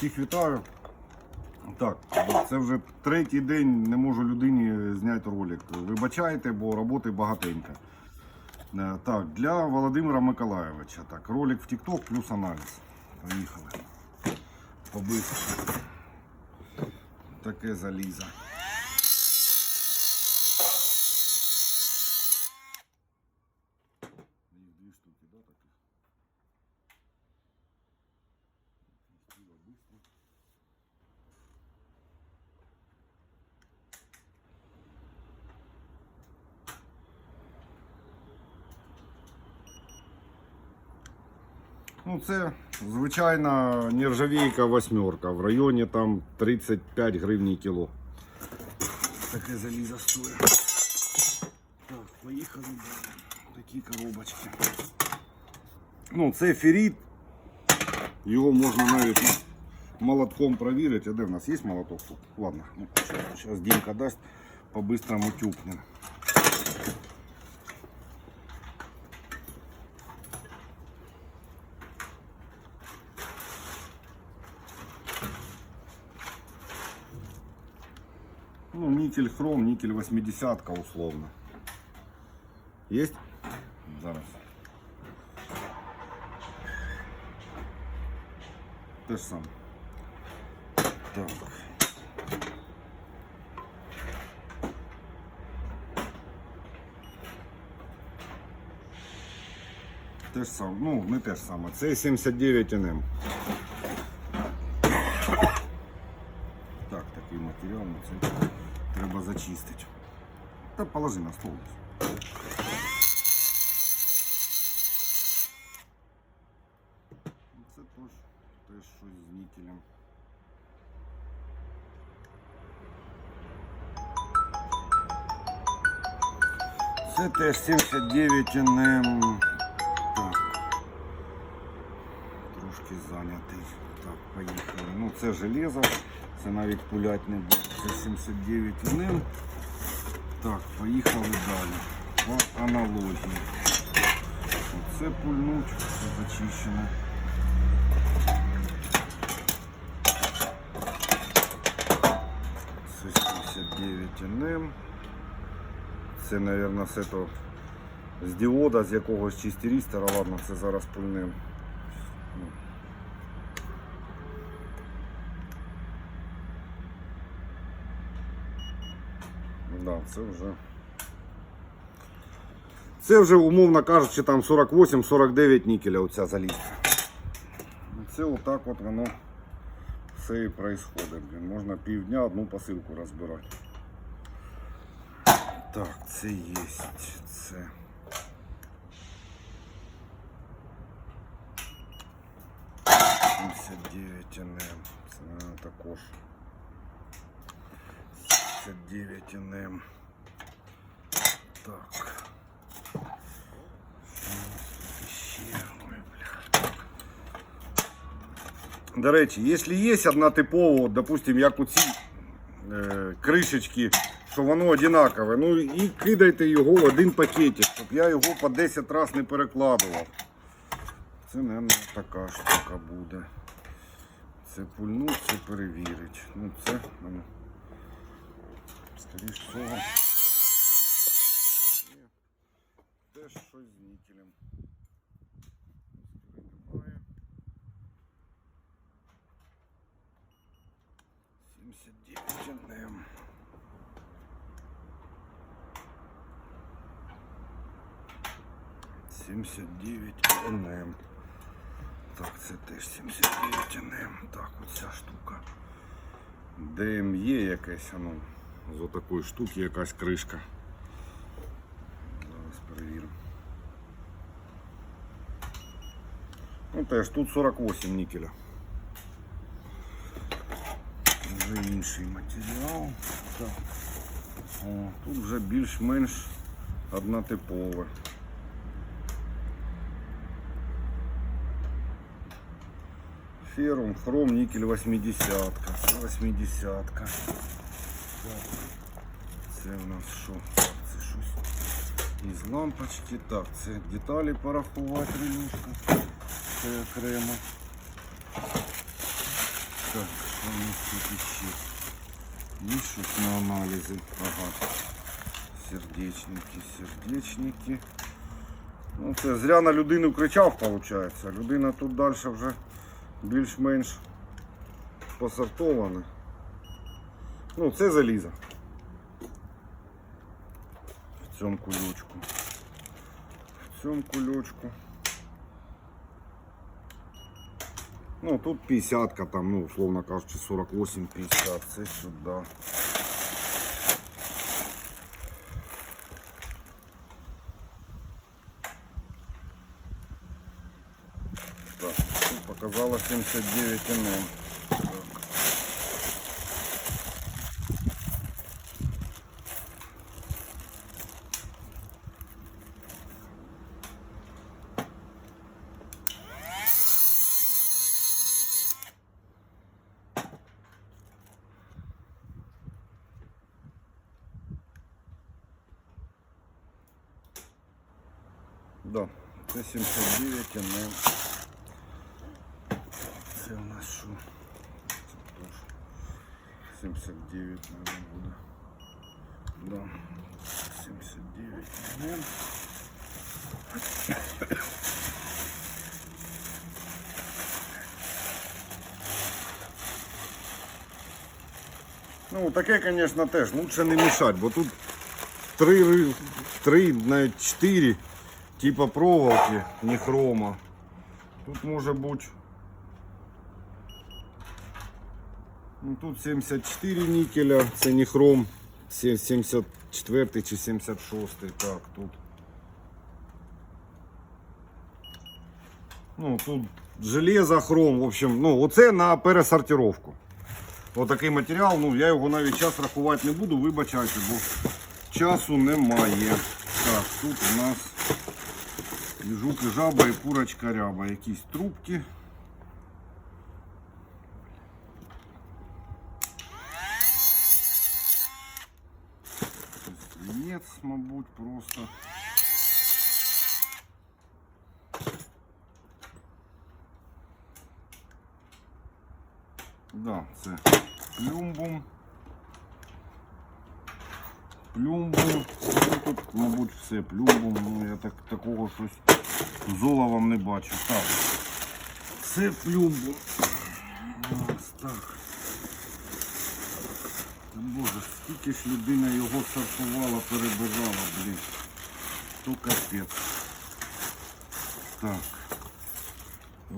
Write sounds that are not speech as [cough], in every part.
Всіх вітаю. Так, це вже третій день не можу людині зняти ролик. Вибачайте, бо роботи багатенько. Е, Так, для Володимира Миколаєвича. Так, ролик в TikTok плюс аналіз. Поїхали. Побив. Таке залізо. Ну, це звичайна нержавійка восьмерка. В районі там 35 гривень кіло. Таке залізо стоїть. Так, поїхали далі. Такі коробочки. Ну, це феррит. Його можна навіть молотком провірити. А де в нас є молоток тут? Ладно, ну, зараз Дімка дасть, по-быстрому тюкнем. Никель хром, никель 80 условно. Есть? Зараз. Те ж саме. Так. Те ж ну, не те ж саме. Це 79 НМ. Так, такий матеріал, ну це треба зачистити. Та положи на стол. Ну, Це теж, теж щось з нікелем. Це теж 79 НМ. Так. Трошки зайнятий. Так, поїхали. Ну це железо, це навіть пулять не буде. Це 79 НМ. Так, поїхали далі. По аналогії. Це пульнуть, зачищено. Це 79 НМ. Це, мабуть, з этого з діода, з якогось чистерістера, ладно, це зараз пульним. Да, це вже. Це вже, умовно кажучи, там 48-49 нікеля оця залізка. І Це отак от воно все і відбувається. Блін. Можна півдня одну посилку розбирати. Так, це є. Це. Сімдесят дев'ять НМ. Це наверно, також. 79 НМ. Так. До речі, якщо є одна типова, допустим, як у ці е, кришечки, що воно одинакове, ну і кидайте його в один пакетик, щоб я його по 10 разів не перекладував. Це, мабуть, така штука буде. Це пульнуть, це перевірить. Ну, це, скоріш всього. Є. Теж щось з нікелем. Немає. 79 НМ. Сімдесят дев'ять НМ. Так, це теж 79 НМ. Так, оця штука. ДМ є якесь, ну, з отакої штуки якась кришка. Зараз перевіримо. Ну теж тут 48 нікеля. Вже інший матеріал. Так. О, тут вже більш-менш однотипове. Ферум, хром, никель 80 Це 80 -ка. Це у нас що? Це щось із лампочки. Так, це деталі порахувати релюшка. Це окремо. Так, що у нас тут іще? Є щось на аналізи. Ага. Сердечники, сердечники. Ну, це зря на людину кричав, виходить. Людина тут далі вже більш-менш посортована. Ну, це залізо. В цьому кульочку. В цьому кульочку. Ну, тут 50 там, ну, условно кажучи, 48-50. Це сюди. Так, показала 79 мм. Так. Да, це 79 мм. Це у нас що? Це теж 79, мабуть, буде. Да. 79 мм. Ну, таке, звісно, теж лучше не мішати, бо тут три, ри- три навіть чотири типа проволоки, не хрома. Тут може бути. Ну, тут 74 нікеля, це не хром. Сем- 74 чи 76. Так, тут. Ну, тут железо, хром, в общем, ну, оце на пересортировку. Отакий матеріал, ну я його навіть час рахувати не буду, вибачайте, бо часу немає. Так, тут у нас і жук, і жаба, і курочка ряба. Якісь трубки. Свинець, мабуть, просто. Да, це плюмбум. Плюмбум. Тут, мабуть, все плюмбум. Ну, я так, такого щось золовом не бачу. Так. Це плюмбум. Ось так. Боже, скільки ж людина його сортувала, перебирала, блін. То капець. Так.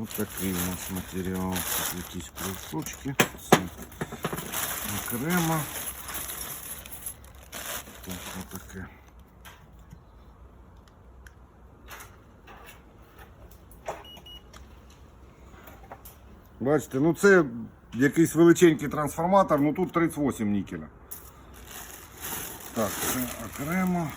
Ось такий у нас матеріал. Якісь кружочки. Це окремо. Так, отаке. Бачите, ну це якийсь величенький трансформатор, ну тут 38 нікеля. Так, це окремо.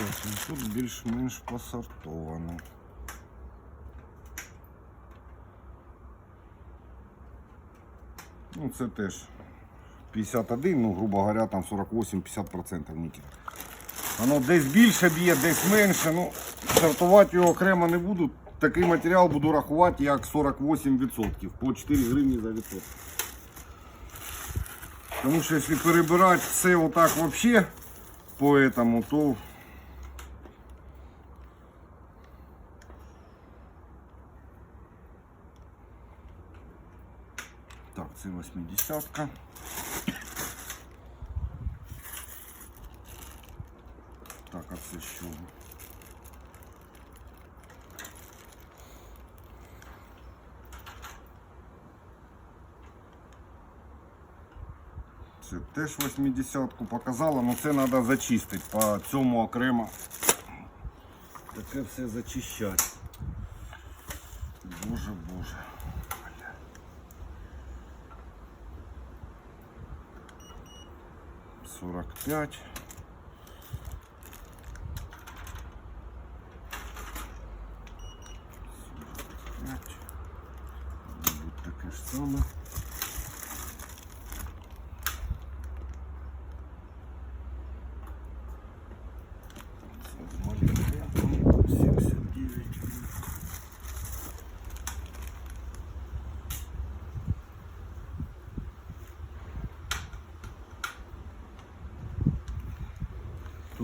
Ну тут більш-менш посортовано. Ну, це теж 51, ну, грубо говоря, там 48-50% нікель. Воно десь більше б'є, десь менше. Ну, сортувати його окремо не буду. Такий матеріал буду рахувати як 48%, по 4 гривні за відсоток. Тому що якщо перебирати все отак взагалі по этому, то Так, 80-ка. Так, а це що? Це теж 80-ку показала, але це треба зачистити по цьому окремо. Таке все зачищати. Боже, боже. Сорок пять. П'ять. Мабуть, таке ж саме.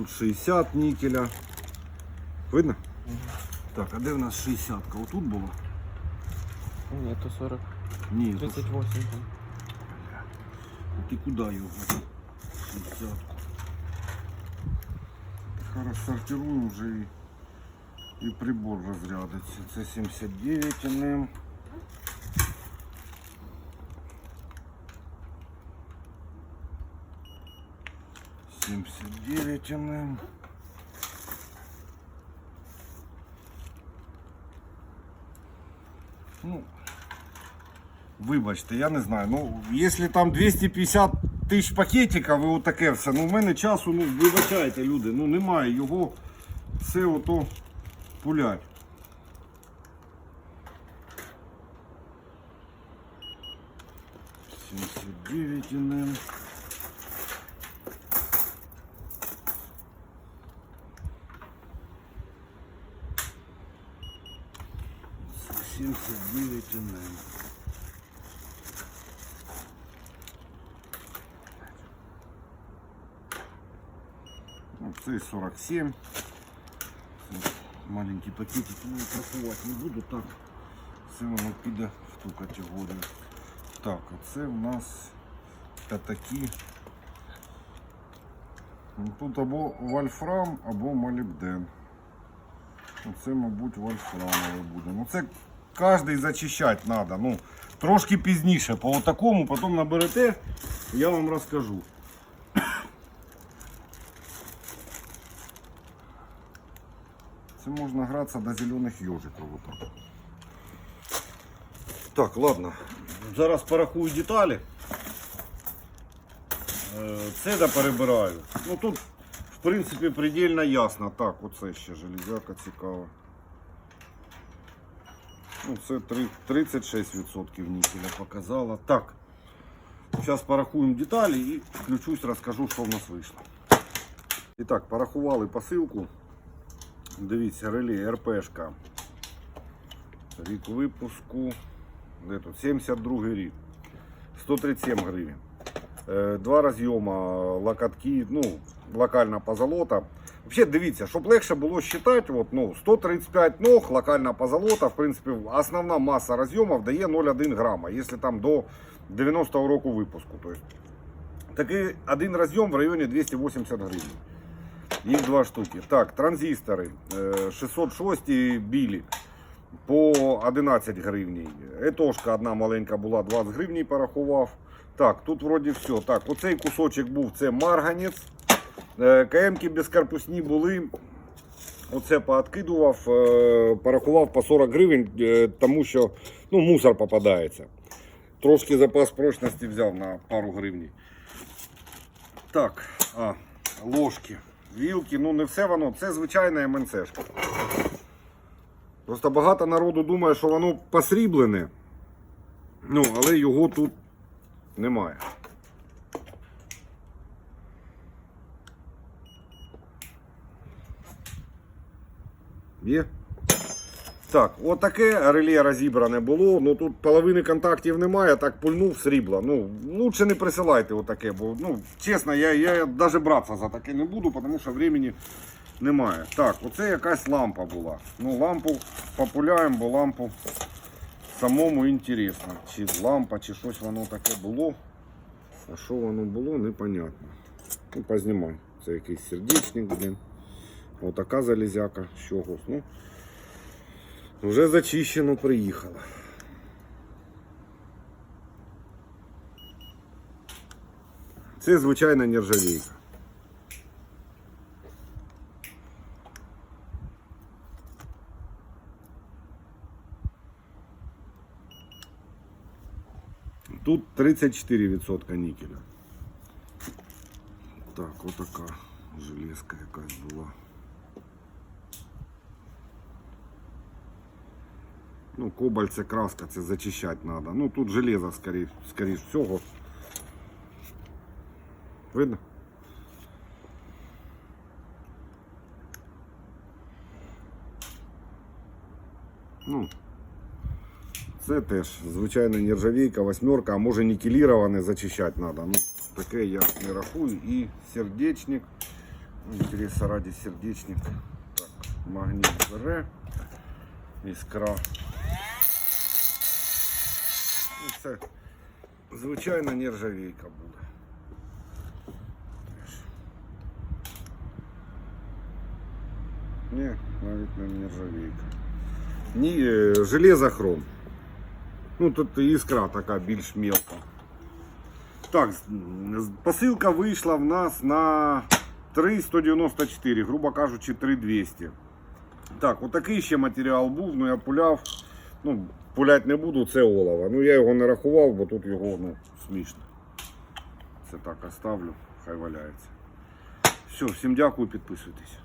Тут 60 нікеля. Видно? Так, а де в нас 60-ка? Отут була? Ні, то 40. Ні, 38 там. Ти куди його? Шістдесятку. Зараз сортируємо вже і, і прибор розрядиться. Це 79 НМ. Семьдесят девять НМ. Ну, Вибачте, я не знаю. Ну, якщо там 250 тисяч пакетиків і отаке все, ну в мене часу, ну вибачайте, люди, ну немає його все ото пулять. Семьдесят девять НМ. Семьдесят девять Ну, це 47. Це маленький пакетик, ну не буду так. Це воно піде в ту категорію. Так, а це у нас такі. Ну, Тут або вольфрам, або молібден. Оце, мабуть, вольфрамове буде. Ну це кожний зачищати треба. Ну, трошки пізніше, по такому, потім наберете, я вам розкажу. Це [coughs] можна гратися до зелених йожиків. Так, ладно. Зараз порахую деталі. Е, Це да перебираю. Ну тут, в принципі, предельно ясно. Так, оце ще железяка цікава. Ну, це три- 36% нікеля показала. Так. Зараз порахуємо деталі і включусь, розкажу, що в нас вийшло. І так, порахували посилку. Дивіться, реле РПшка. Рік випуску. Де тут? 72 рік. 137 гривень. Е, Два розйома, локотки, ну, локальна позолота. Взагалі, дивіться, щоб легше було считати, от, ну, 135 ног, локальна позолота, в принципі, основна маса розйомів дає 0,1 грама, якщо там до 90-го року випуску. Тобто, такий один розйом в районі 280 гривень. Їх два штуки. Так, транзистори е, 606 білі по 11 гривень. Етошка одна маленька була, 20 гривень порахував. Так, тут вроді все. Так, оцей кусочок був, це марганець. Е, КМки безкорпусні були. Оце пооткидував, е, порахував по 40 гривень, е, тому що ну, мусор попадається. Трошки запас прочності взяв на пару гривень. Так, а, ложки, вілки, ну не все воно, це звичайна МНЦшка. Просто багато народу думає, що воно посріблене. Ну, але його тут немає. Є? Так, отаке реле розібране було. Ну тут половини контактів немає, так пульнув срібла. Ну, лучше не присилайте отаке, бо ну, чесно, я, я навіть братися за таке не буду, тому що времени немає. Так, оце якась лампа була. Ну, лампу популяємо, бо лампу самому інтересно. Чи лампа, чи щось воно таке було. А що воно було, непонятно. Ну, познімай. Це якийсь сердечник, блін. Отака залізяка з чогось. Ну, вже зачищено приїхало. Це звичайна нержавійка. Тут 34% нікеля. Так, отака железка якась була. Ну, кобальт це краска, це зачищати треба. Ну тут железо, скоріш, скоріш всього. Видно? Ну, це теж звичайна нержавійка, восьмерка, а може нікеліроване зачищати треба. Ну, таке я не рахую. І сердечник Интереса ради сердечник. Так, магніт бере. Іскра. це звичайна нержавійка буде. Теж. Ні, навіть не нержавійка. Ні, е, железохром. Ну тут іскра така більш мелка. Так, з- з- посилка вийшла в нас на 3,194, грубо кажучи, 3,200. Так, отакий ще матеріал був, ну я пуляв. Ну, пулять не буду, це олова. Ну я його не рахував, бо тут його ну, смішно. Це так оставлю, хай валяється. Все, всім дякую, підписуйтесь.